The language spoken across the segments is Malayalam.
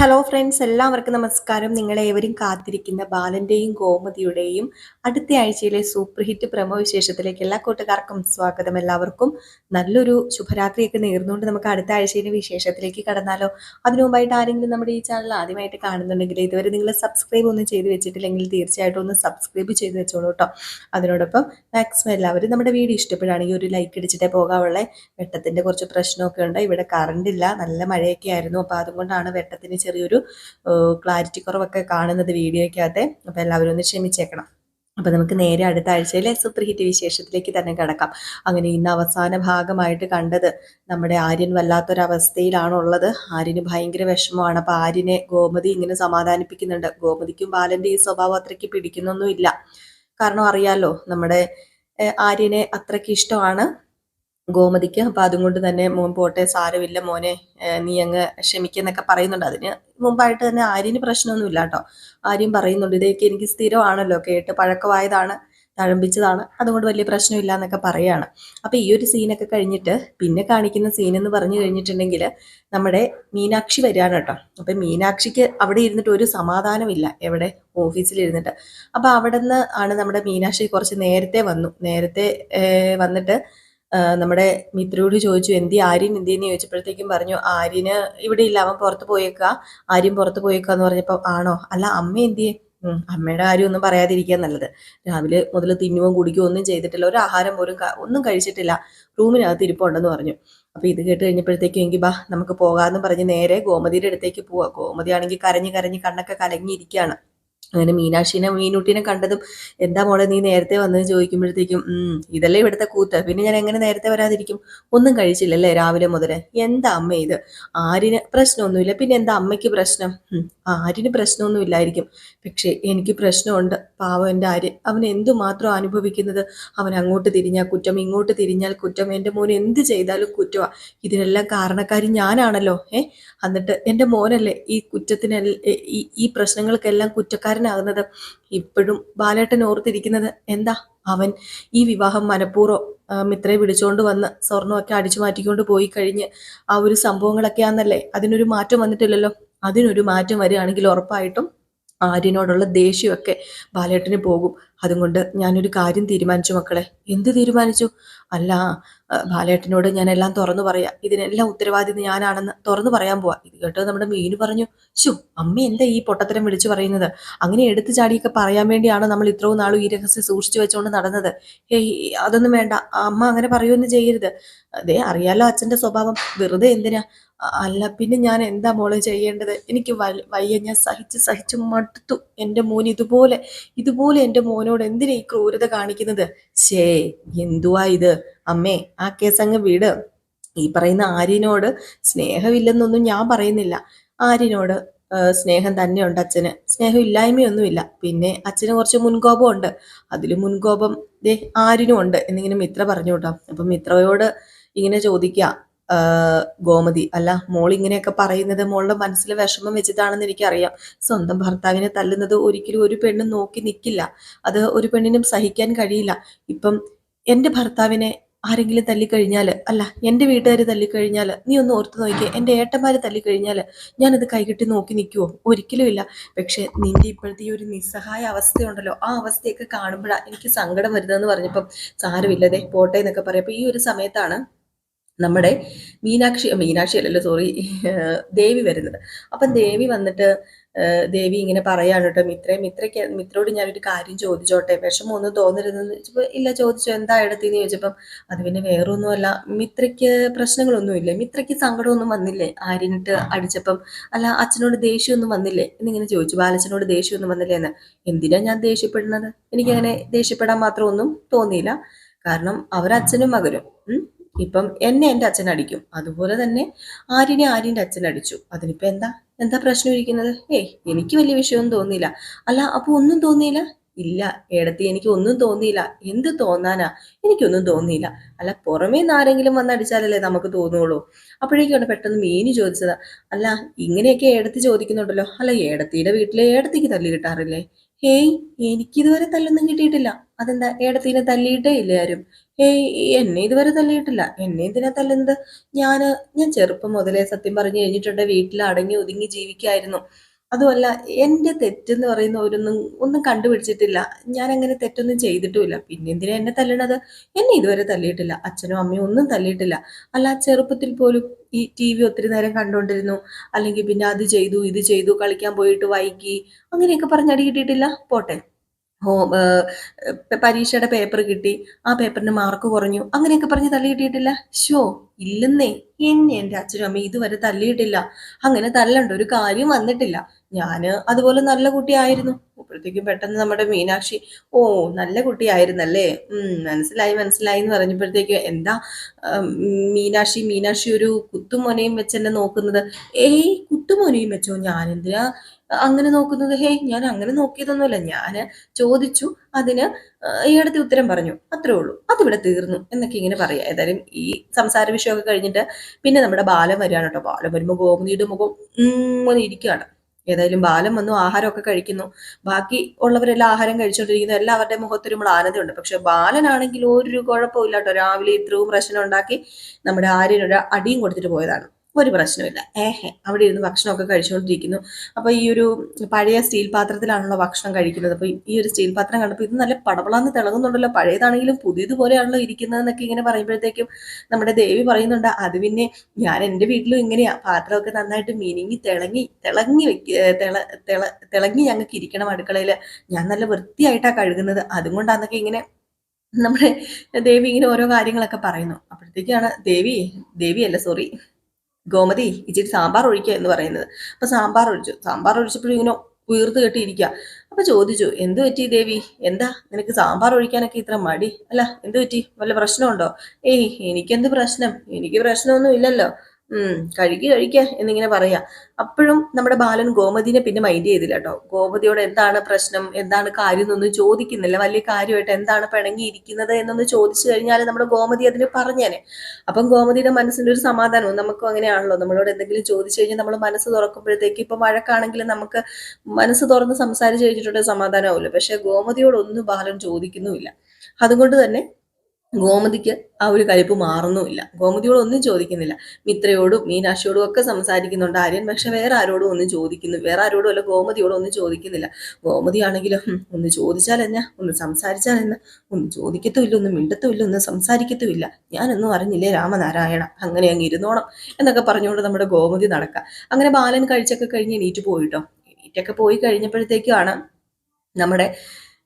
ഹലോ ഫ്രണ്ട്സ് എല്ലാവർക്കും നമസ്കാരം. നിങ്ങളേവരും കാത്തിരിക്കുന്ന ബാലന്റെയും ഗോമതിയുടെയും അടുത്ത ആഴ്ചയിലെ സൂപ്പർ ഹിറ്റ് പ്രമോ വിശേഷത്തിലേക്ക് എല്ലാ കൂട്ടുകാർക്കും സ്വാഗതം. എല്ലാവർക്കും നല്ലൊരു ശുഭരാത്രിയൊക്കെ നേർന്നുകൊണ്ട് നമുക്ക് അടുത്ത ആഴ്ചയിലെ വിശേഷത്തിലേക്ക് കടന്നാലോ. അതിനു മുമ്പായിട്ട് ആരെങ്കിലും നമ്മുടെ ഈ ചാനൽ ആദ്യമായിട്ട് കാണുന്നുണ്ടെങ്കിൽ ഇതുവരെ നിങ്ങൾ സബ്സ്ക്രൈബ് ഒന്നും ചെയ്ത് വെച്ചിട്ടില്ലെങ്കിൽ തീർച്ചയായിട്ടും ഒന്ന് സബ്സ്ക്രൈബ് ചെയ്ത് വെച്ചോളൂ കേട്ടോ അതിനോടൊപ്പം മാക്സിമം എല്ലാവരും നമ്മുടെ വീഡിയോ ഇഷ്ടപ്പെടുകയാണെങ്കിൽ ഒരു ലൈക്ക് അടിച്ചിട്ടേ പോകാവുള്ള. വെട്ടത്തിന്റെ കുറച്ച് പ്രശ്നമൊക്കെ ഉണ്ട്. ഇവിടെ കറണ്ടില്ല നല്ല മഴയൊക്കെ ആയിരുന്നു. അപ്പോൾ അതുകൊണ്ടാണ് വെട്ടത്തിന് ചെറിയൊരു ക്ലാരിറ്റി കുറവൊക്കെ കാണുന്നത് വീഡിയോയ്ക്കകത്തെ. അപ്പോൾ എല്ലാവരും ഒന്ന് ക്ഷമിച്ചേക്കണം. അപ്പോൾ നമുക്ക് നേരെ അടുത്ത ആഴ്ചയിലെ സൂപ്പർ ഹിറ്റ് വിശേഷത്തിലേക്ക് തന്നെ കിടക്കാം. അങ്ങനെ ഇന്ന് അവസാന ഭാഗമായിട്ട് കണ്ടത് നമ്മുടെ ആര്യൻ വല്ലാത്തൊരവസ്ഥയിലാണുള്ളത്. ആര്യന് ഭയങ്കര വിഷമമാണ്. അപ്പോൾ ആര്യനെ ഗോമതി ഇങ്ങനെ സമാധാനിപ്പിക്കുന്നുണ്ട്. ഗോമതിക്കും ബാലന്റെ ഈ സ്വഭാവം അത്രയ്ക്ക് പിടിക്കുന്നൊന്നുമില്ല. കാരണം അറിയാലോ നമ്മുടെ ആര്യനെ അത്രയ്ക്ക് ഇഷ്ടമാണ്. ഗോമതിക്ക്. അപ്പം അതുകൊണ്ട് തന്നെ മോൻ പോട്ടെ സാരമില്ല മോനെ നീ അങ്ങ് ക്ഷമിക്കുന്നൊക്കെ പറയുന്നുണ്ട്. അതിന് മുമ്പായിട്ട് തന്നെ ആര്യന് പ്രശ്നമൊന്നുമില്ല കേട്ടോ. ആര്യം പറയുന്നുണ്ട് ഇതൊക്കെ എനിക്ക് സ്ഥിരമാണല്ലോ കേട്ട് പഴക്കമായതാണ് തഴമ്പിച്ചതാണ് അതുകൊണ്ട് വലിയ പ്രശ്നമില്ല എന്നൊക്കെ പറയാണ്. അപ്പോൾ ഈ ഒരു സീനൊക്കെ കഴിഞ്ഞിട്ട് പിന്നെ കാണിക്കുന്ന സീൻ എന്ന് പറഞ്ഞു കഴിഞ്ഞിട്ടുണ്ടെങ്കിൽ നമ്മുടെ മീനാക്ഷി വരികയാണ് കേട്ടോ. അപ്പം മീനാക്ഷിക്ക് അവിടെ ഇരുന്നിട്ട് ഒരു സമാധാനമില്ല എവിടെ? ഓഫീസിൽ ഇരുന്നിട്ട് അപ്പൊ അവിടെ നിന്ന് ആണ് നമ്മുടെ മീനാക്ഷി കുറച്ച് നേരത്തെ വന്നു. നേരത്തെ വന്നിട്ട് നമ്മുടെ മിത്രയോട് ചോദിച്ചു എന്തി ആര്യൻ എന്തിയെന്ന്? ചോദിച്ചപ്പോഴത്തേക്കും പറഞ്ഞു ആര്യന് ഇവിടെ ഇല്ല അവൻ പുറത്ത് പോയേക്ക. ആര്യൻ പുറത്ത് പോയേക്ക എന്ന് പറഞ്ഞപ്പോൾ ആണോ? അല്ല അമ്മ എന്തിയെ? അമ്മയുടെ കാര്യം ഒന്നും പറയാതിരിക്കാൻ നല്ലത്. രാവിലെ മുതൽ തിന്നുവോ കുടിക്കുകയോ ഒന്നും ചെയ്തിട്ടില്ല. ഒരു ആഹാരം പോലും ഒന്നും കഴിച്ചിട്ടില്ല. റൂമിനകത്ത് ഇരിപ്പുണ്ടെന്ന് പറഞ്ഞു. അപ്പൊ ഇത് കേട്ട് കഴിഞ്ഞപ്പോഴത്തേക്കും എങ്കിൽ ബാ നമുക്ക് പോകാമെന്ന് പറഞ്ഞ് നേരെ ഗോമതിയുടെ അടുത്തേക്ക് പോവാ. ഗോമതി ആണെങ്കിൽ കരഞ്ഞ് കരഞ്ഞ് കണ്ണൊക്കെ കലങ്ങിയിരിക്കുകയാണ് അങ്ങനെ മീനാക്ഷിനെ മീനൂട്ടിനെ കണ്ടതും എന്താ മോളെ നീ നേരത്തെ വന്നത് ചോദിക്കുമ്പോഴത്തേക്കും ഇതല്ലേ ഇവിടുത്തെ കൂത്ത്. പിന്നെ ഞാൻ എങ്ങനെ നേരത്തെ വരാതിരിക്കും? ഒന്നും കഴിച്ചില്ലല്ലേ രാവിലെ മുതൽ എന്താ അമ്മ ഇത്? ആരിന് പ്രശ്നമൊന്നുമില്ല. പിന്നെ എന്താ അമ്മയ്ക്ക് പ്രശ്നം? ആരിന് പ്രശ്നമൊന്നും ഇല്ലായിരിക്കും. പക്ഷേ എനിക്ക് പ്രശ്നമുണ്ട്. പാവം എന്റെ ആര്. അവൻ എന്തുമാത്രം അനുഭവിക്കുന്നത്? അവൻ അങ്ങോട്ട് തിരിഞ്ഞാൽ കുറ്റം ഇങ്ങോട്ട് തിരിഞ്ഞാൽ കുറ്റം. എന്റെ മോൻ എന്ത് ചെയ്താലും കുറ്റമാണ് ഇതിനെല്ലാം കാരണക്കാരി ഞാനാണല്ലോ ഏ? എന്നിട്ട് എന്റെ മോനല്ലേ ഈ കുറ്റത്തിനെല്ലാം ഈ പ്രശ്നങ്ങൾക്കെല്ലാം കുറ്റക്കാരനാകുന്നത് ഇപ്പോഴും ബാലേട്ടൻ ഓർത്തിരിക്കുന്നത് എന്താ? അവൻ ഈ വിവാഹം മനഃപൂർവം മിത്രയെ വിളിച്ചുകൊണ്ട് വന്ന് സ്വർണമൊക്കെ അടിച്ചു മാറ്റിക്കൊണ്ട് പോയി കഴിഞ്ഞ് ആ ഒരു സംഭവങ്ങളൊക്കെയാണെന്നല്ലേ അതിനൊരു മാറ്റം വന്നിട്ടില്ലല്ലോ? അതിനൊരു മാറ്റം വരികയാണെങ്കിൽ ഉറപ്പായിട്ടും ആര്യനോടുള്ള ദേഷ്യമൊക്കെ ബാലേട്ടന് പോകും. അതുകൊണ്ട് ഞാനൊരു കാര്യം തീരുമാനിച്ചു മക്കളെ. എന്ത് തീരുമാനിച്ചു? അല്ല ബാലേട്ടനോട് ഞാൻ എല്ലാം തുറന്നു പറയാം. ഇതിനെല്ലാം ഉത്തരവാദിത്വം ഞാനാണെന്ന് തുറന്നു പറയാൻ പോവാ. ഇത് കേട്ടോ നമ്മുടെ മീനു പറഞ്ഞു ശു അമ്മ എന്താ ഈ പൊട്ടത്തരം വിളിച്ചു പറയുന്നത്? അങ്ങനെ എടുത്തു ചാടിയൊക്കെ പറയാൻ വേണ്ടിയാണ് നമ്മൾ ഇത്രയും നാളും ഈ രഹസ്യം സൂക്ഷിച്ചു വെച്ചുകൊണ്ട് നടന്നത്. ഏയ് അതൊന്നും വേണ്ട. അമ്മ അങ്ങനെ പറയുമെന്ന് ചെയ്യരുത്. അതെ അറിയാലോ അച്ഛന്റെ സ്വഭാവം. വെറുതെ എന്തിനാ? അല്ല പിന്നെ ഞാൻ എന്താ മോളെ ചെയ്യേണ്ടത്? എനിക്ക് വയ്യ ഞാൻ സഹിച്ച് സഹിച്ച് മടുത്തു. എന്റെ മോൻ ഇതുപോലെ ഇതുപോലെ എന്റെ മോനോട് എന്തിനാ ഈ ക്രൂരത കാണിക്കുന്നത്? ശേ എന്തുവാ ഇത്? അമ്മേ ആ കേസ് അങ്ങ് വിട്. ഈ പറയുന്ന ആര്യനോട് സ്നേഹമില്ലെന്നൊന്നും ഞാൻ പറയുന്നില്ല. ആര്യനോട് സ്നേഹം തന്നെയുണ്ട് അച്ഛന്. സ്നേഹം ഇല്ലായ്മയൊന്നുമില്ല. പിന്നെ അച്ഛന് കുറച്ച് മുൻകോപം ഉണ്ട്. അതിൽ മുൻകോപം ദേ ആരിനും ഉണ്ട്. എന്നിങ്ങനെ മിത്ര പറഞ്ഞു കേട്ടോ. അപ്പം മിത്രയോട് ഇങ്ങനെ ചോദിക്കുക ഗോമതി അല്ല മോൾ ഇങ്ങനെയൊക്കെ പറയുന്നത് മോളുടെ മനസ്സിൽ വിഷമം വെച്ചിട്ടാണെന്ന് എനിക്കറിയാം. സ്വന്തം ഭർത്താവിനെ തല്ലുന്നത് ഒരിക്കലും ഒരു പെണ്ണും നോക്കി നിൽക്കില്ല അത് ഒരു പെണ്ണിനും സഹിക്കാൻ കഴിയില്ല. ഇപ്പം എന്റെ ഭർത്താവിനെ ആരെങ്കിലും തല്ലിക്കഴിഞ്ഞാൽ അല്ല എന്റെ വീട്ടുകാർ തല്ലിക്കഴിഞ്ഞാൽ നീ ഒന്ന് ഓർത്ത് നോക്കിയേ എന്റെ ഏട്ടന്മാർ തല്ലിക്കഴിഞ്ഞാൽ ഞാനത് കൈകെട്ടി നോക്കി നിൽക്കുമോ ഒരിക്കലും ഇല്ല. പക്ഷെ നിന്റെ ഇപ്പോഴത്തെ ഈ ഒരു നിസ്സഹായ അവസ്ഥയുണ്ടല്ലോ ആ അവസ്ഥയൊക്കെ കാണുമ്പോഴാണ് എനിക്ക് സങ്കടം വരുന്നതെന്ന് പറഞ്ഞപ്പം സാരമില്ലതേ പോട്ടെ എന്നൊക്കെ പറയപ്പോൾ ഈ ഒരു സമയത്താണ് നമ്മുടെ മീനാക്ഷി മീനാക്ഷി അല്ലല്ലോ സോറി ദേവി വരുന്നത്. അപ്പം ദേവി വന്നിട്ട് ദേവി ഇങ്ങനെ പറയാണ് കേട്ടോ മിത്രേ മിത്രയ്ക്ക് മിത്രോട് ഞാനൊരു കാര്യം ചോദിച്ചോട്ടെ ഒന്നും തോന്നരുതെന്ന് ചോദിച്ചപ്പോൾ ഇല്ല ചോദിച്ചു എന്താ എടുത്തിന്ന് ചോദിച്ചപ്പം അത് പിന്നെ വേറൊന്നുമല്ല മിത്രയ്ക്ക് പ്രശ്നങ്ങളൊന്നുമില്ലേ മിത്രയ്ക്ക് സങ്കടമൊന്നും വന്നില്ലേ? ആര്യനിട്ട് അടിച്ചപ്പം അല്ല അച്ഛനോട് ദേഷ്യമൊന്നും വന്നില്ലേ? എന്നിങ്ങനെ ചോദിച്ചു ബാലച്ചനോട് ദേഷ്യമൊന്നും വന്നില്ലേ? എന്ന്. എന്തിനാ ഞാൻ ദേഷ്യപ്പെടുന്നത്? എനിക്കങ്ങനെ ദേഷ്യപ്പെടാൻ മാത്രമൊന്നും തോന്നിയില്ല. കാരണം അവരച്ഛനും മകനും. ഇപ്പം എന്നെ എന്റെ അച്ഛൻ അടിക്കും. അതുപോലെ തന്നെ ആര്യനെ ആര്യന്റെ അച്ഛൻ അടിച്ചു. അതിനിപ്പോൾ എന്താ? എന്താ പ്രശ്നം ഇരിക്കുന്നത്? ഏയ് എനിക്ക് വലിയ വിഷയമൊന്നും തോന്നിയില്ല. അല്ല അപ്പോൾ ഒന്നും തോന്നിയില്ല? ഇല്ല ഏടത്തി എനിക്ക് ഒന്നും തോന്നിയില്ല. എന്ത് തോന്നാനാ? എനിക്കൊന്നും തോന്നിയില്ല. അല്ല പുറമേ നിന്ന് ആരെങ്കിലും വന്നടിച്ചാലല്ലേ നമുക്ക് തോന്നുള്ളൂ. അപ്പോഴേക്കാണ് പെട്ടെന്ന് മീനി ചോദിച്ചത്. അല്ല ഇങ്ങനെയൊക്കെ ഏടത്തി ചോദിക്കുന്നുണ്ടല്ലോ. അല്ല ഏടത്തിയുടെ വീട്ടിലെ ഏടത്തിക്ക് തല്ലി കിട്ടാറില്ലേ? ഹേയ് എനിക്കിതുവരെ തല്ലൊന്നും കിട്ടിയിട്ടില്ല. അതെന്താ ഏടത്തിനെ തല്ലിയിട്ടേ ഇല്ല ആരും? ഏയ് എന്നെ ഇതുവരെ തല്ലിയിട്ടില്ല എന്നെ എന്തിനാ തല്ലുന്നത്? ഞാൻ ഞാൻ ചെറുപ്പം മുതലേ സത്യം പറഞ്ഞു കഴിഞ്ഞിട്ടുണ്ട് വീട്ടിൽ അടങ്ങി ഒതുങ്ങി ജീവിക്കായിരുന്നു. അതുമല്ല എന്റെ തെറ്റെന്ന് പറയുന്ന ഒരൊന്നും ഒന്നും കണ്ടുപിടിച്ചിട്ടില്ല. ഞാൻ അങ്ങനെ തെറ്റൊന്നും ചെയ്തിട്ടുമില്ല. പിന്നെ എന്തിനാ എന്നെ തല്ലണത്? എന്നെ ഇതുവരെ തല്ലിയിട്ടില്ല. അച്ഛനും അമ്മയും ഒന്നും തല്ലിയിട്ടില്ല. അല്ല ചെറുപ്പത്തിൽ പോലും ഈ ടി വി ഒത്തിരി നേരം കണ്ടുകൊണ്ടിരുന്നു. അല്ലെങ്കിൽ പിന്നെ അത് ചെയ്തു ഇത് ചെയ്തു കളിക്കാൻ പോയിട്ട് വൈകി അങ്ങനെയൊക്കെ പറഞ്ഞടി കിട്ടിയിട്ടില്ല. പോട്ടെ. ഹോ പരീക്ഷയുടെ പേപ്പർ കിട്ടി. ആ പേപ്പറിന് മാർക്ക് കുറഞ്ഞു. അങ്ങനെയൊക്കെ പറഞ്ഞ് തള്ളി കിട്ടിയിട്ടില്ല. ഷോ ഇല്ലെന്നേ. എന്നെ എന്റെ അച്ഛനും അമ്മയും ഇതുവരെ തല്ലിയിട്ടില്ല അങ്ങനെ തല്ലണ്ട ഒരു കാര്യം വന്നിട്ടില്ല. ഞാൻ അതുപോലെ നല്ല കുട്ടിയായിരുന്നു. അപ്പോഴത്തേക്കും പെട്ടെന്ന് നമ്മുടെ മീനാക്ഷി ഓ നല്ല കുട്ടിയായിരുന്നല്ലേ? ഉം മനസ്സിലായി മനസ്സിലായി എന്ന് പറഞ്ഞപ്പോഴത്തേക്ക് എന്താ മീനാക്ഷി മീനാക്ഷി ഒരു കുത്തുമൊനയും വെച്ച് എന്നെ നോക്കുന്നത്. ഏയ് കുത്തുമൊനയും വെച്ചോ? ഞാൻ എന്തിനാ അങ്ങനെ നോക്കുന്നത്? ഹേ ഞാൻ അങ്ങനെ നോക്കിയതൊന്നുമല്ല. ഞാൻ ചോദിച്ചു അതിന് ഈയിടത്തെ ഉത്തരം പറഞ്ഞു. അത്രേ ഉള്ളൂ. അതിവിടെ തീർന്നു. എന്നൊക്കെ ഇങ്ങനെ പറയാം. ഏതായാലും ഈ സംസാര വിഷയമൊക്കെ കഴിഞ്ഞിട്ട് പിന്നെ നമ്മുടെ ബാലം വരികയാണ് കേട്ടോ. ബാലം വരുമ്പോൾ ഗോമതിയുടെ മുഖം ഇരിക്കുകയാണ്. ഏതായാലും ബാലം വന്നു ആഹാരമൊക്കെ കഴിക്കുന്നു. ബാക്കി ഉള്ളവരെല്ലാം ആഹാരം കഴിച്ചുകൊണ്ടിരിക്കുന്നു എല്ലാവരുടെ മുഖത്തൊരു ആനന്ദമുണ്ട്. പക്ഷെ ബാലനാണെങ്കിൽ ഒരു കുഴപ്പമില്ല കേട്ടോ രാവിലെ ഇത്രയും പ്രശ്നം ഉണ്ടാക്കി നമ്മുടെ ആര്യനൊരു അടിയും കൊടുത്തിട്ട് പോയതാണ്. ഒരു പ്രശ്നമില്ല ഏഹെ അവിടെ ഇരുന്ന് ഭക്ഷണമൊക്കെ കഴിച്ചുകൊണ്ടിരിക്കുന്നു. അപ്പോൾ ഈ ഒരു പഴയ സ്റ്റീൽ പാത്രത്തിലാണല്ലോ ഭക്ഷണം കഴിക്കുന്നത്. അപ്പോൾ ഈ ഒരു സ്റ്റീൽ പാത്രം കണ്ടപ്പോൾ ഇത് നല്ല പടവളാന്ന് തിളങ്ങുന്നുണ്ടല്ലോ. പഴയതാണെങ്കിലും പുതിയതുപോലെയാണല്ലോ ഇരിക്കുന്നതെന്നൊക്കെ ഇങ്ങനെ പറയുമ്പോഴത്തേക്കും നമ്മുടെ ദേവി പറയുന്നുണ്ട് അത് പിന്നെ ഞാൻ എന്റെ വീട്ടിലും ഇങ്ങനെയാ. പാത്രമൊക്കെ നന്നായിട്ട് മിനിങ്ങി തിളങ്ങി തിളങ്ങി തിള തിളങ്ങി ഞങ്ങൾക്ക് ഇരിക്കണം അടുക്കളയിൽ ഞാൻ നല്ല വൃത്തിയായിട്ടാണ് കഴുകുന്നത്. അതുകൊണ്ടാന്നൊക്കെ ഇങ്ങനെ നമ്മുടെ ദേവി ഇങ്ങനെ ഓരോ കാര്യങ്ങളൊക്കെ പറയുന്നു. അപ്പോഴത്തേക്കാണ് ദേവി ദേവിയല്ല? സോറി. ഗോമതി ഇച്ചിരി സാമ്പാർ ഒഴിക്കുക എന്ന് പറയുന്നത്. അപ്പൊ സാമ്പാർ ഒഴിച്ചു. സാമ്പാർ ഒഴിച്ചപ്പോഴും ഇങ്ങനെ ഉയർത്ത് കെട്ടിയിരിക്കുക. അപ്പൊ ചോദിച്ചു എന്തു പറ്റി ദേവി? എന്താ? നിനക്ക് സാമ്പാർ ഒഴിക്കാനൊക്കെ ഇത്ര മടി? അല്ല എന്തു പറ്റി? വല്ല പ്രശ്നമുണ്ടോ? ഏയ് എനിക്കെന്ത് പ്രശ്നം? എനിക്ക് പ്രശ്നമൊന്നും ഇല്ലല്ലോ. ഉം കഴുകി കഴിക്ക എന്നിങ്ങനെ പറയാ. അപ്പോഴും നമ്മുടെ ബാലൻ ഗോമതിനെ പിന്നെ മൈൻഡ് ചെയ്തില്ല കേട്ടോ. ഗോമതിയോട് എന്താണ് പ്രശ്നം? എന്താണ് കാര്യം എന്നൊന്നും ചോദിക്കുന്നില്ല. വലിയ കാര്യമായിട്ട് എന്താണ് പിണങ്ങിയിരിക്കുന്നത് എന്നൊന്ന് ചോദിച്ചു കഴിഞ്ഞാൽ നമ്മുടെ ഗോമതി അതിന് പറഞ്ഞേനെ. അപ്പം ഗോമതിയുടെ മനസ്സിന്റെ ഒരു സമാധാനവും നമുക്കും അങ്ങനെയാണല്ലോ. നമ്മളോട് എന്തെങ്കിലും ചോദിച്ചു കഴിഞ്ഞാൽ നമ്മൾ മനസ്സ് തുറക്കുമ്പോഴത്തേക്ക് ഇപ്പൊ വഴക്കാണെങ്കിൽ നമുക്ക് മനസ്സ് തുറന്ന് സംസാരിച്ചു കഴിഞ്ഞിട്ടുണ്ടെങ്കിൽ സമാധാനമാവില്ല പക്ഷെ ഗോമതിയോടൊന്നും ബാലൻ ചോദിക്കുന്നുമില്ല. അതുകൊണ്ട് തന്നെ ഗോമതിക്ക് ആ ഒരു കലിപ്പ് മാറുന്നുമില്ല. ഗോമതിയോട് ഒന്നും ചോദിക്കുന്നില്ല. മിത്രയോടും മീനാക്ഷിയോടും ഒക്കെ സംസാരിക്കുന്നുണ്ട് ആര്യൻ. പക്ഷെ വേറെ ആരോടും ഒന്നും ചോദിക്കുന്നു. വേറെ ആരോടും അല്ല ഗോമതിയോടും ഒന്നും ചോദിക്കുന്നില്ല. ഗോമതിയാണെങ്കിലും ഒന്ന് ചോദിച്ചാൽ എന്നാ? ഒന്ന് സംസാരിച്ചാൽ എന്നാ? ഒന്ന് ചോദിക്കത്തുമില്ല ഒന്ന് മിണ്ടത്തുമില്ല ഒന്ന് സംസാരിക്കത്തുമില്ല. ഞാനൊന്നും അറിഞ്ഞില്ലേ രാമനാരായണ? അങ്ങനെ അങ്ങ് ഇരുന്നോണം. എന്നൊക്കെ പറഞ്ഞുകൊണ്ട് നമ്മുടെ ഗോമതി നടക്കുക അങ്ങനെ ബാലൻ കഴിച്ചൊക്കെ കഴിഞ്ഞ് എണീറ്റ് പോയിട്ടോ. എണീറ്റൊക്കെ പോയി കഴിഞ്ഞപ്പോഴത്തേക്കാണ് നമ്മുടെ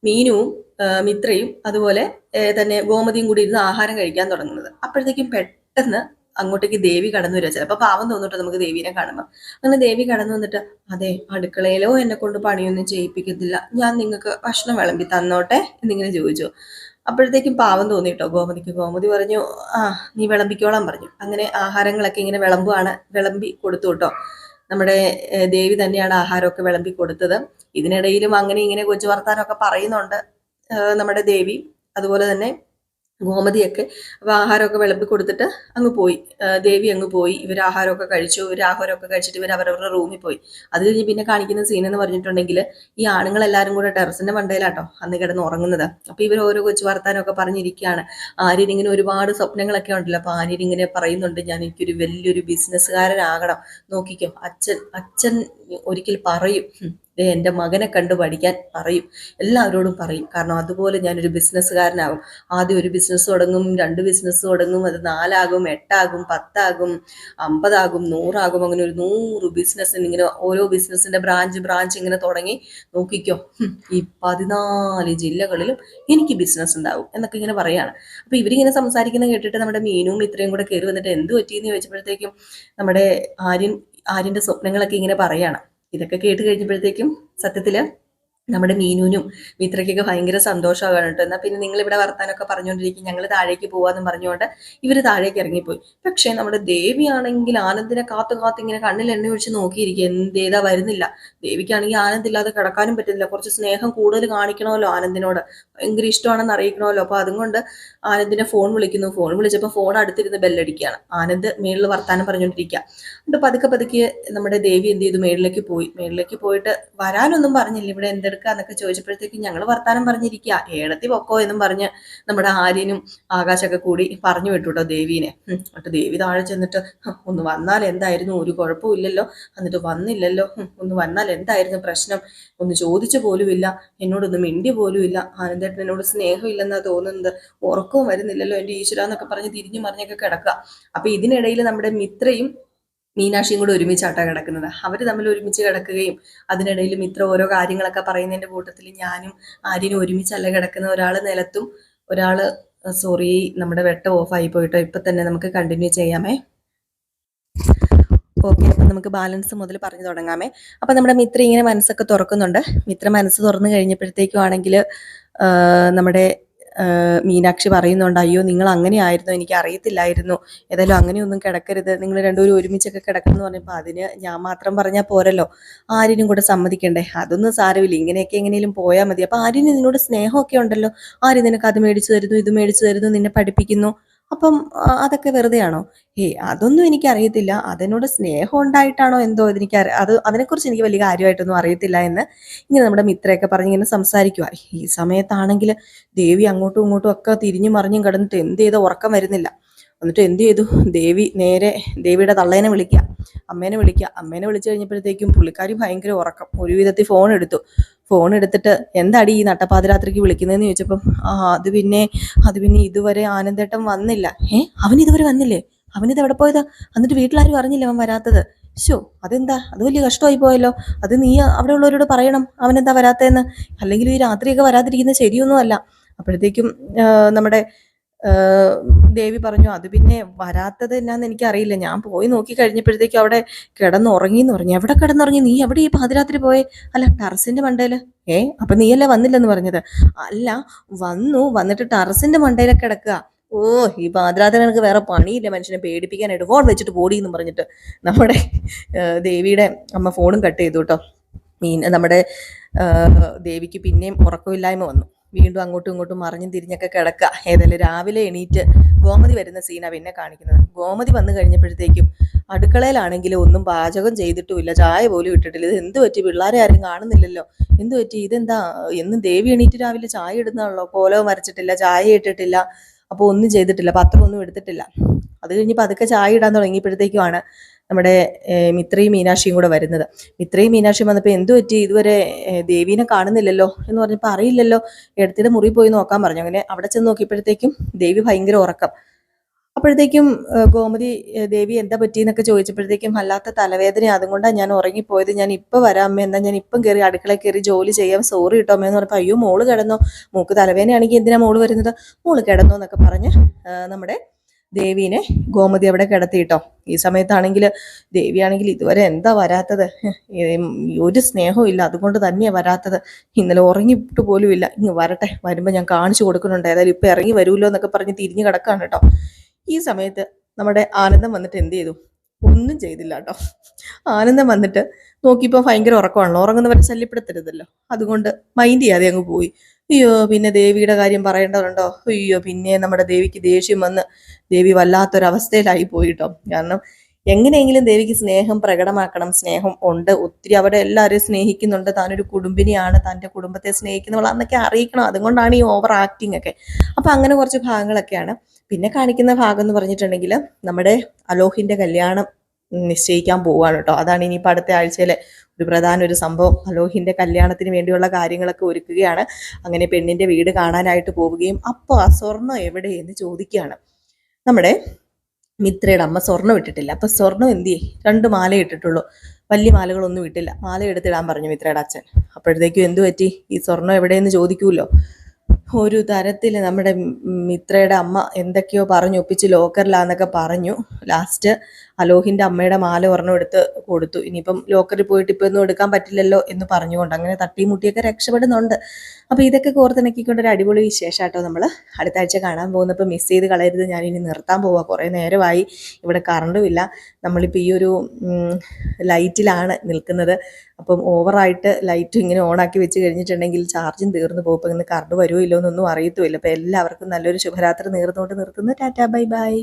മീനുവും മിത്രയും അതുപോലെ തന്നെ ഗോമതിയും കൂടി ഇരുന്ന് ആഹാരം കഴിക്കാൻ തുടങ്ങുന്നത്. അപ്പോഴത്തേക്കും പെട്ടെന്ന് അങ്ങോട്ടേക്ക് ദേവി കടന്നു വരിക ചിലപ്പോൾ പാവം തോന്നിട്ട് നമുക്ക് ദേവീനെ കാണുമ്പോൾ അങ്ങനെ ദേവി കടന്നു വന്നിട്ട് അതെ അടുക്കളയിലോ എന്നെ കൊണ്ട് പണിയൊന്നും ചെയ്യിപ്പിക്കത്തില്ല. ഞാൻ നിങ്ങൾക്ക് ഭക്ഷണം വിളമ്പി തന്നോട്ടെ? എന്നിങ്ങനെ ചോദിച്ചു. അപ്പോഴത്തേക്കും പാവം തോന്നിട്ടോ ഗോമതിക്ക്. ഗോമതി പറഞ്ഞു ആ നീ വിളമ്പിക്കോളാൻ പറഞ്ഞു. അങ്ങനെ ആഹാരങ്ങളൊക്കെ ഇങ്ങനെ വിളമ്പുവാണ് വിളമ്പി കൊടുത്തു കേട്ടോ. നമ്മുടെ ദേവി തന്നെയാണ് ആഹാരമൊക്കെ വിളമ്പി കൊടുത്തത്. ഇതിനിടയിലും അങ്ങനെ ഇങ്ങനെ കൊച്ചു വർത്താനമൊക്കെ പറയുന്നുണ്ട് നമ്മുടെ ദേവി. അതുപോലെ തന്നെ ഗോമതിയൊക്കെ അപ്പോൾ ആഹാരമൊക്കെ വിളമ്പി കൊടുത്തിട്ട് അങ്ങ് പോയി. ദേവി അങ്ങ് പോയി. ഇവർ ആഹാരമൊക്കെ കഴിച്ചു. ഇവർ ആഹാരമൊക്കെ കഴിച്ചിട്ട് ഇവർ അവരവരുടെ റൂമിൽ പോയി. അത് കഴിഞ്ഞ് പിന്നെ കാണിക്കുന്ന സീൻ എന്ന് പറഞ്ഞിട്ടുണ്ടെങ്കിൽ ഈ ആണുങ്ങളെല്ലാവരും കൂടെ ടെറസിന്റെ മണ്ടയിലാട്ടോ അന്ന് കിടന്ന് ഉറങ്ങുന്നത്. അപ്പോൾ ഇവർ ഓരോ കൊച്ചു വർത്താനമൊക്കെ പറഞ്ഞിരിക്കുകയാണ്. ആര്യനിങ്ങനെ ഒരുപാട് സ്വപ്നങ്ങളൊക്കെ ഉണ്ടല്ലോ. അപ്പോൾ ആര്യൻ ഇങ്ങനെ പറയുന്നുണ്ട് ഞാൻ എനിക്കൊരു വലിയൊരു ബിസിനസ്സുകാരനാകണം. നോക്കിക്കോ അച്ഛൻ അച്ഛൻ ഒരിക്കൽ പറയും എന്റെ മകനെ കണ്ടു പഠിക്കാൻ പറയും. എല്ലാവരോടും പറയും. കാരണം അതുപോലെ ഞാനൊരു ബിസിനസ്സുകാരനാകും ആദ്യം ഒരു ബിസിനസ് തുടങ്ങും രണ്ട് ബിസിനസ് തുടങ്ങും അത് നാലാകും എട്ടാകും പത്താകും അമ്പതാകും നൂറാകും അങ്ങനെ ഒരു നൂറ് ബിസിനസ് ഇങ്ങനെ ഓരോ ബിസിനസ്സിന്റെ ബ്രാഞ്ച് ബ്രാഞ്ച് ഇങ്ങനെ തുടങ്ങി നോക്കിക്കോ. ഈ പതിനാല് ജില്ലകളിലും എനിക്ക് ബിസിനസ് ഉണ്ടാകും എന്നൊക്കെ ഇങ്ങനെ പറയുകയാണ് അപ്പോൾ ഇവരിങ്ങനെ സംസാരിക്കുന്ന കേട്ടിട്ട് നമ്മുടെ മീനും ഇത്രയും കൂടെ കയറി വന്നിട്ട് എന്ത് പറ്റിയെന്ന് ചോദിച്ചപ്പോഴത്തേക്കും നമ്മുടെ ആര്യൻ ആര്യന്റെ സ്വപ്നങ്ങളൊക്കെ ഇങ്ങനെ പറയാണ്. ഇതൊക്കെ കേട്ട് കഴിഞ്ഞപ്പോഴത്തേക്കും സത്യത്തിൽ നമ്മുടെ മീനുവിനും മിത്രയ്ക്കൊക്കെ ഭയങ്കര സന്തോഷമാകാണ് കേട്ടോ. എന്നാൽ പിന്നെ നിങ്ങൾ ഇവിടെ വർത്താനൊക്കെ പറഞ്ഞുകൊണ്ടിരിക്കും ഞങ്ങൾ താഴേക്ക് പോവാന്ന് പറഞ്ഞുകൊണ്ട് ഇവർ താഴേക്ക് ഇറങ്ങിപ്പോയി. പക്ഷേ നമ്മുടെ ദേവിയാണെങ്കിൽ ആനന്ദിനെ കാത്തു കാത്ത് ഇങ്ങനെ കണ്ണിൽ എണ്ണ ഒഴിച്ച് നോക്കിയിരിക്കുക എന്തേതാ വരുന്നില്ല. ദേവിക്കാണെങ്കിൽ ആനന്ദില്ലാതെ കിടക്കാനും പറ്റുന്നില്ല. കുറച്ച് സ്നേഹം കൂടുതൽ കാണിക്കണമല്ലോ ആനന്ദിനോട്. ഭയങ്കര ഇഷ്ടമാണെന്ന് അറിയിക്കണമല്ലോ. അപ്പോൾ അതുകൊണ്ട് ആനന്ദിനെ ഫോൺ വിളിക്കുന്നു. ഫോൺ വിളിച്ചപ്പോൾ ഫോൺ അടുത്തിരുന്ന് ബെല്ലടിക്കുകയാണ്. ആനന്ദ് മേളിൽ വർത്താനം പറഞ്ഞുകൊണ്ടിരിക്കുക. എന്നിട്ട് പതുക്കെ പതുക്കെ നമ്മുടെ ദേവി എന്ത് ചെയ്തു? മേളിലേക്ക് പോയി. മേളിലേക്ക് പോയിട്ട് വരാനൊന്നും പറഞ്ഞില്ല. ഇവിടെ എന്തെടുക്കും എന്തെടുക്കുക എന്നൊക്കെ ചോദിച്ചപ്പോഴത്തേക്കും ഞങ്ങൾ വർത്താനം പറഞ്ഞിരിക്കുക ഏടത്തി പൊക്കോ എന്നും പറഞ്ഞ് നമ്മുടെ ആര്യനും ആകാശമൊക്കെ കൂടി പറഞ്ഞു വിട്ടു കേട്ടോ ദേവീനെ എന്നിട്ട് ദേവി താഴെ ചെന്നിട്ട് ഒന്ന് വന്നാൽ എന്തായിരുന്നു? ഒരു കുഴപ്പമില്ലല്ലോ എന്നിട്ട് വന്നില്ലല്ലോ. ഒന്ന് വന്നാൽ എന്തായിരുന്നു പ്രശ്നം? ഒന്ന് ചോദിച്ചു പോലുമില്ല. എന്നോടൊന്ന് മിണ്ടി പോലുമില്ല. ആനന്ദേട്ടൻ എന്നോട് സ്നേഹമില്ലെന്നാ തോന്നുന്നത്. ഉറക്കവും വരുന്നില്ലല്ലോ എന്റെ ഈശ്വര എന്നൊക്കെ പറഞ്ഞ് തിരിഞ്ഞു മറിഞ്ഞൊക്കെ കിടക്കുക അപ്പൊ ഇതിനിടയിൽ നമ്മുടെ മിത്രയും മീനാക്ഷിയും കൂടെ ഒരുമിച്ചാട്ടാ കിടക്കുന്നത്. അവർ തമ്മിൽ ഒരുമിച്ച് കിടക്കുകയും അതിനിടയിലും ഇത്ര ഓരോ കാര്യങ്ങളൊക്കെ പറയുന്നതിന്റെ കൂട്ടത്തിൽ ഞാനും ആര്യനും ഒരുമിച്ചല്ല കിടക്കുന്ന ഒരാൾ നിലത്തും ഒരാൾ സോറി നമ്മുടെ വെട്ട ആയി പോയിട്ടോ. ഇപ്പം തന്നെ നമുക്ക് കണ്ടിന്യൂ ചെയ്യാമേ. ഓക്കെ അപ്പം നമുക്ക് ബാലൻസ് മുതൽ പറഞ്ഞു തുടങ്ങാമേ. അപ്പം നമ്മുടെ മിത്ര ഇങ്ങനെ മനസ്സൊക്കെ തുറക്കുന്നുണ്ട്. മിത്ര മനസ്സ് തുറന്നു കഴിഞ്ഞപ്പോഴത്തേക്കും ആണെങ്കിൽ നമ്മുടെ മീനാക്ഷി പറയുന്നുണ്ട് അയ്യോ നിങ്ങൾ അങ്ങനെ ആയിരുന്നു എനിക്ക് അറിയത്തില്ലായിരുന്നു. ഏതായാലും അങ്ങനെയൊന്നും കിടക്കരുത്. നിങ്ങൾ രണ്ടുപേരും ഒരുമിച്ചൊക്കെ കിടക്കണം എന്ന് പറഞ്ഞപ്പോൾ അതിന് ഞാൻ മാത്രം പറഞ്ഞാൽ പോരല്ലോ. ആര്യനും കൂടെ സമ്മതിക്കണ്ടേ? അതൊന്നും സാരമില്ല. ഇങ്ങനെയൊക്കെ എങ്ങനെയും പോയാൽ മതി. അപ്പോൾ ആര്യന് നിന്നോട് സ്നേഹമൊക്കെ ഉണ്ടല്ലോ. ആര്യ നിനക്ക് അത് മേടിച്ചു തരുന്നു ഇത് മേടിച്ചു തരുന്നു നിന്നെ പഠിപ്പിക്കുന്നു. അപ്പം അതൊക്കെ വെറുതെയാണോ? ഏ അതൊന്നും എനിക്കറിയത്തില്ല. അതിനോട് സ്നേഹം ഉണ്ടായിട്ടാണോ എന്തോ എനിക്ക് അത് അതിനെക്കുറിച്ച് എനിക്ക് വലിയ കാര്യമായിട്ടൊന്നും അറിയത്തില്ല എന്ന് ഇങ്ങനെ നമ്മുടെ മിത്രയൊക്കെ പറഞ്ഞ് ഇങ്ങനെ സംസാരിക്കുക ഈ സമയത്താണെങ്കിൽ ദേവി അങ്ങോട്ടും ഇങ്ങോട്ടും ഒക്കെ തിരിഞ്ഞു മറിഞ്ഞും കിടന്നിട്ട് എന്ത് ചെയ്ത ഉറക്കം വരുന്നില്ല. എന്നിട്ട് എന്ത് ചെയ്തു? ദേവി നേരെ ദേവിയുടെ തള്ളേനെ വിളിക്കുക. അമ്മേനെ വിളിക്കുക. അമ്മേനെ വിളിച്ചു കഴിഞ്ഞപ്പോഴത്തേക്കും പുള്ളിക്കാരി ഭയങ്കര ഉറക്കം. ഒരു വിധത്തിൽ ഫോൺ എടുത്തു. ഫോൺ എടുത്തിട്ട് എന്താടി ഈ നട്ടപ്പാതിരാത്രിക്ക് വിളിക്കുന്നതെന്ന് ചോദിച്ചപ്പം ആ അത് പിന്നെ അത് പിന്നെ ഇതുവരെ ആനന്ദേട്ടൻ വന്നില്ല. ഏ അവൻ ഇതുവരെ വന്നില്ലേ? അവനിത് എവിടെ പോയതാ? എന്നിട്ട് വീട്ടിലാരും അറിഞ്ഞില്ല അവൻ വരാത്തത്? ശോ അതെന്താ? അത് വലിയ കഷ്ടമായി പോയല്ലോ. അത് നീ അവിടെ ഉള്ളവരോട് പറയണം അവനെന്താ വരാത്തതെന്ന്. അല്ലെങ്കിൽ ഈ രാത്രിയൊക്കെ വരാതിരിക്കുന്നത് ശരിയൊന്നും അല്ല അപ്പോഴത്തേക്കും നമ്മുടെ ദേവി പറഞ്ഞു അത് പിന്നെ വരാത്തത് എന്നാന്ന് എനിക്കറിയില്ല. ഞാൻ പോയി നോക്കി കഴിഞ്ഞപ്പോഴത്തേക്കും അവിടെ കിടന്നുറങ്ങി എന്ന് പറഞ്ഞു. എവിടെ കിടന്നുറങ്ങി? നീ എവിടെ ഈ പാതിരാത്രി പോയെ? അല്ല ടെറസിന്റെ മണ്ടയിൽ ഏ അപ്പൊ നീയല്ലേ വന്നില്ലെന്ന് പറഞ്ഞത്? അല്ല വന്നു. വന്നിട്ട് ടെറസിന്റെ മണ്ടയിലൊക്കെ കിടക്കുക. ഓ ഈ പാതിരാത്രി എനിക്ക് വേറെ പണിയില്ല മനുഷ്യനെ പേടിപ്പിക്കാനായിട്ട് ഫോൺ വെച്ചിട്ട് പോടി എന്ന് പറഞ്ഞിട്ട് നമ്മുടെ ദേവിയുടെ അമ്മ ഫോണും കട്ട് ചെയ്തു കേട്ടോ. മീൻ നമ്മുടെ ദേവിക്ക് പിന്നെയും ഉറക്കമില്ലായ്മ വന്നു. വീണ്ടും അങ്ങോട്ടും ഇങ്ങോട്ടും മറിഞ്ഞും തിരിഞ്ഞൊക്കെ കിടക്കുക. ഏതായാലും രാവിലെ എണീറ്റ് ഗോമതി വരുന്ന സീനാണ് പിന്നെ കാണിക്കുന്നത്. ഗോമതി വന്നു കഴിഞ്ഞപ്പോഴത്തേക്കും അടുക്കളയിലാണെങ്കിലും ഒന്നും പാചകം ചെയ്തിട്ടുമില്ല. ചായ പോലും ഇട്ടിട്ടില്ല. ഇത് എന്ത് പറ്റി? പിള്ളേരെ ആരും കാണുന്നില്ലല്ലോ. എന്ത് പറ്റി? ഇതെന്താ? എന്നും ദേവി എണീറ്റ് രാവിലെ ചായ ഇടുന്നതാണല്ലോ. കോലവും വരച്ചിട്ടില്ല ചായ ഇട്ടിട്ടില്ല. അപ്പോൾ ഒന്നും ചെയ്തിട്ടില്ല പത്രം ഒന്നും എടുത്തിട്ടില്ല. അത് കഴിഞ്ഞ് പതുക്കെ ചായ ഇടാൻ തുടങ്ങിയപ്പോഴത്തേക്കുമാണ് നമ്മുടെ മിത്രയും മീനാക്ഷിയും കൂടെ വരുന്നത്. മിത്രയും മീനാക്ഷിയും വന്നപ്പോൾ എന്തു പറ്റി? ഇതുവരെ ദേവീനെ കാണുന്നില്ലല്ലോ എന്ന് പറഞ്ഞപ്പോൾ അറിയില്ലല്ലോ. എടുത്തിട്ട് മുറി പോയി നോക്കാൻ പറഞ്ഞു. അങ്ങനെ അവിടെ ചെന്ന് നോക്കിയപ്പോഴത്തേക്കും ദേവി ഭയങ്കര ഉറക്കം. അപ്പോഴത്തേക്കും ഗോമതി ദേവി എന്താ പറ്റിയെന്നൊക്കെ ചോദിച്ചപ്പോഴത്തേക്കും അല്ലാത്ത തലവേദന അതുകൊണ്ടാണ് ഞാൻ ഉറങ്ങിപ്പോയത്. ഞാൻ ഇപ്പം വരാം അമ്മ എന്താ ഞാൻ ഇപ്പം കയറി അടുക്കള കയറി ജോലി ചെയ്യാം. സോറി കേട്ടോ അമ്മ എന്ന് പറഞ്ഞപ്പോൾ അയ്യോ മോൾ കിടന്നോ. മൂക്ക് തലവേദനയാണെങ്കിൽ എന്തിനാ മോൾ വരുന്നത്? മോൾ കിടന്നോ എന്നൊക്കെ പറഞ്ഞ് നമ്മുടെ ദേവീനെ ഗോമതി അവിടെ കിടത്തിയിട്ടോ. ഈ സമയത്താണെങ്കിൽ ദേവിയാണെങ്കിൽ ഇതുവരെ എന്താ വരാത്തത്? ഒരു സ്നേഹവും ഇല്ല. അതുകൊണ്ട് തന്നെയാണ് വരാത്തത്. ഇന്നലെ ഉറങ്ങിയിട്ട് പോലും ഇല്ല. ഇങ്ങ് വരട്ടെ. വരുമ്പോൾ ഞാൻ കാണിച്ചു കൊടുക്കുന്നുണ്ട്. ഏതായാലും ഇപ്പം ഇറങ്ങി വരുമല്ലോ എന്നൊക്കെ പറഞ്ഞ് തിരിഞ്ഞു കിടക്കാണ് കേട്ടോ. ഈ സമയത്ത് നമ്മുടെ ആനന്ദം വന്നിട്ട് എന്ത് ചെയ്തു? ഒന്നും ചെയ്തില്ല കേട്ടോ ആനന്ദം വന്നിട്ട് നോക്കിയപ്പോൾ ഭയങ്കര ഉറക്കമാണല്ലോ. ഉറങ്ങുന്നവരെ ശല്യപ്പെടുത്തരുതല്ലോ. അതുകൊണ്ട് മൈൻഡ് ചെയ്യാതെ അങ്ങ് പോയി. അയ്യോ പിന്നെ ദേവിയുടെ കാര്യം പറയേണ്ടതുണ്ടോ അയ്യോ പിന്നെ നമ്മുടെ ദേവിക്ക് ദേഷ്യം വന്ന് ദേവി വല്ലാത്തൊരവസ്ഥയിലായി പോയിട്ടോ കാരണം എങ്ങനെയെങ്കിലും ദേവിക്ക് സ്നേഹം പ്രകടമാക്കണം സ്നേഹം ഉണ്ട്. ഒത്തിരി അവിടെ എല്ലാവരെയും സ്നേഹിക്കുന്നുണ്ട്. താനൊരു കുടുംബിനിയാണ് തന്റെ കുടുംബത്തെ സ്നേഹിക്കുന്നവളാന്നൊക്കെ അറിയിക്കണം. അതുകൊണ്ടാണ് ഈ ഓവർ ആക്ടിങ് ഒക്കെ. അപ്പം അങ്ങനെ കുറച്ച് ഭാഗങ്ങളൊക്കെയാണ്. പിന്നെ കാണിക്കുന്ന ഭാഗം എന്ന് പറഞ്ഞിട്ടുണ്ടെങ്കിൽ നമ്മുടെ അലോഹിന്റെ കല്യാണം നിശ്ചയിക്കാൻ പോവുകയാണ് കേട്ടോ. അതാണ് ഇനിയിപ്പോൾ അടുത്ത ആഴ്ചയിലെ ഒരു പ്രധാന ഒരു സംഭവം. അലോഹിന്റെ കല്യാണത്തിന് വേണ്ടിയുള്ള കാര്യങ്ങളൊക്കെ ഒരുക്കുകയാണ്. അങ്ങനെ പെണ്ണിന്റെ വീട് കാണാനായിട്ട് പോവുകയും അപ്പോൾ ആ സ്വർണം എവിടെ എന്ന് ചോദിക്കുകയാണ്. നമ്മുടെ മിത്രയുടെ അമ്മ സ്വർണം ഇട്ടിട്ടില്ല. അപ്പൊ സ്വർണം എന്ത് ചെയ്യും? രണ്ട് മാല ഇട്ടിട്ടുള്ളൂ. വലിയ മാലകളൊന്നും ഇട്ടില്ല. മാല എടുത്തിടാൻ പറഞ്ഞു മിത്രയുടെ അച്ഛൻ. അപ്പോഴത്തേക്കും എന്തു പറ്റി? ഈ സ്വർണം എവിടെയെന്ന് ചോദിക്കുമല്ലോ ഒരു തരത്തിൽ നമ്മുടെ മിത്രയുടെ അമ്മ എന്തൊക്കെയോ പറഞ്ഞു ഒപ്പിച്ച് ലോക്കറിലാന്നൊക്കെ പറഞ്ഞു. ലാസ്റ്റ് അലോഹിന്റെ അമ്മയുടെ മാല ഒരെണ്ണം എടുത്ത് കൊടുത്തു. ഇനിയിപ്പം ലോക്കറിൽ പോയിട്ട് ഇപ്പം ഒന്നും എടുക്കാൻ പറ്റില്ലല്ലോ എന്ന് പറഞ്ഞുകൊണ്ട് അങ്ങനെ തട്ടിമുട്ടിയൊക്കെ രക്ഷപ്പെടുന്നുണ്ട്. അപ്പോൾ ഇതൊക്കെ കോർത്തിണക്കിക്കൊണ്ട് ഒരു അടിപൊളി വിശേഷമായിട്ടോ നമ്മൾ അടുത്ത ആഴ്ച കാണാൻ പോകുന്നപ്പോൾ മിസ് ചെയ്ത് കളയരുത്. ഞാൻ ഇനി നിർത്താൻ പോവാ. കുറേ നേരമായി ഇവിടെ കറണ്ടും ഇല്ല. നമ്മളിപ്പോൾ ഈ ഒരു ലൈറ്റിലാണ് നിൽക്കുന്നത്. അപ്പം ഓവറായിട്ട് ലൈറ്റ് ഇങ്ങനെ ഓണാക്കി വെച്ച് കഴിഞ്ഞിട്ടുണ്ടെങ്കിൽ ചാർജും തീർന്നു പോകും. ഇന്ന് കറണ്ട് വരുമോ ഇല്ലോ എന്നൊന്നും അറിയത്തുമില്ല. അപ്പോൾ എല്ലാവർക്കും നല്ലൊരു ശുഭരാത്രി നേർന്നുകൊണ്ട് നിർത്തുന്നു. Tata bye bye.